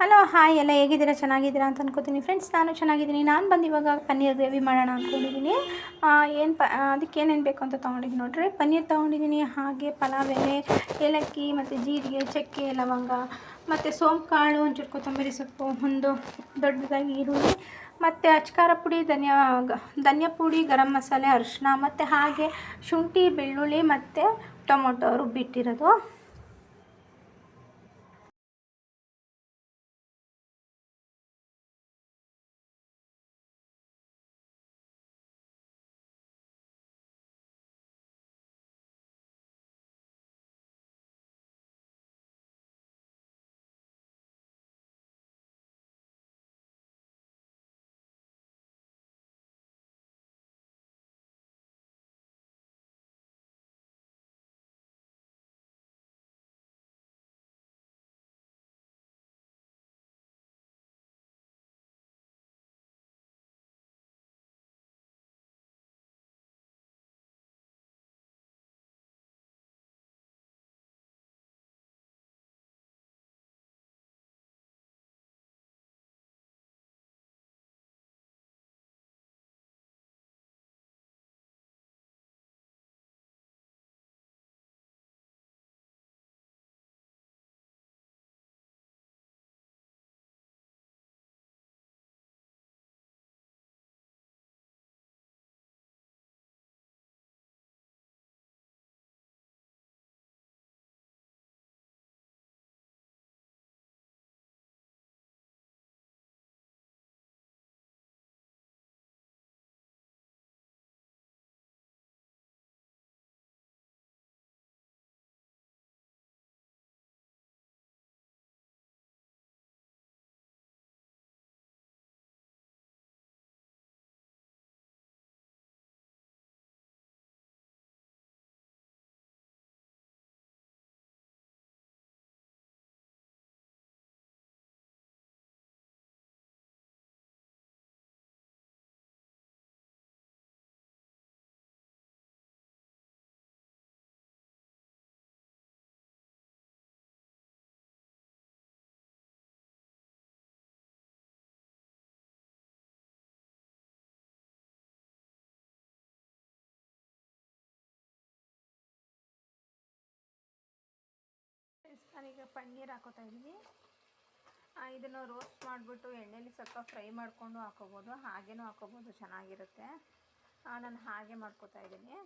Hello hi ಎಲ್ಲ ಹೇಗಿದ್ದೀರಾ? ಚೆನ್ನಾಗಿದ್ದೀರಾ ಅಂತ ಅನ್ಕೋತೀನಿ. ಫ್ರೆಂಡ್ಸ್ ನಾನು ಚೆನ್ನಾಗಿದ್ದೀನಿ. ನಾನು ಬಂದು ಇವಾಗ ಪನ್ನೀರ್ ಗ್ರೇವಿ ಮಾಡೋಣ ಅಂದ್ಕೊಂಡಿದ್ದೀನಿ ಏನು ಪ ಅದಕ್ಕೆ ಏನೇನು ಬೇಕು ಅಂತ ತೊಗೊಂಡಿದ್ದೀನಿ ನೋಡ್ರಿ. ಪನ್ನೀರ್ ತೊಗೊಂಡಿದ್ದೀನಿ. ಹಾಗೆ ಪಲಾವ್ ಎಲೆ, ಏಲಕ್ಕಿ ಮತ್ತು ಜೀರಿಗೆ, ಚಕ್ಕೆ, ಲವಂಗ, ಮತ್ತು ಸೋಂಪು ಕಾಳು ಒಂಚೂರು ಕೊತ್ತಂಬರಿ ಸೊಪ್ಪು, ಒಂದು ದೊಡ್ಡದಾಗಿ ಈರುಳ್ಳಿ, ಮತ್ತು ಅಚ್ಕಾರ ಪುಡಿ, ಧನಿಯಾ ಧನಿಯಾ ಪುಡಿ, ಗರಂ ಮಸಾಲೆ ಅರಿಶಿನ ಮತ್ತು ಹಾಗೆ ಶುಂಠಿ, ಬೆಳ್ಳುಳ್ಳಿ, ಮತ್ತು ಟೊಮೊಟೊ ರುಬ್ಬಿಟ್ಟಿರೋದು. ನಾನೀಗ ಪನ್ನೀರ್ ಹಾಕೋತಾ ಇದ್ದೀನಿ. ಇದನ್ನು ರೋಸ್ಟ್ ಮಾಡಿಬಿಟ್ಟು ಎಣ್ಣೆಲಿ ಸ್ವಲ್ಪ ಫ್ರೈ ಮಾಡಿಕೊಂಡು ಹಾಕೋಬೋದು. ಹಾಗೇನೂ ಹಾಕೋಬೋದು, ಚೆನ್ನಾಗಿರುತ್ತೆ. ನಾನು ಹಾಗೆ ಮಾಡ್ಕೋತಾ ಇದ್ದೀನಿ.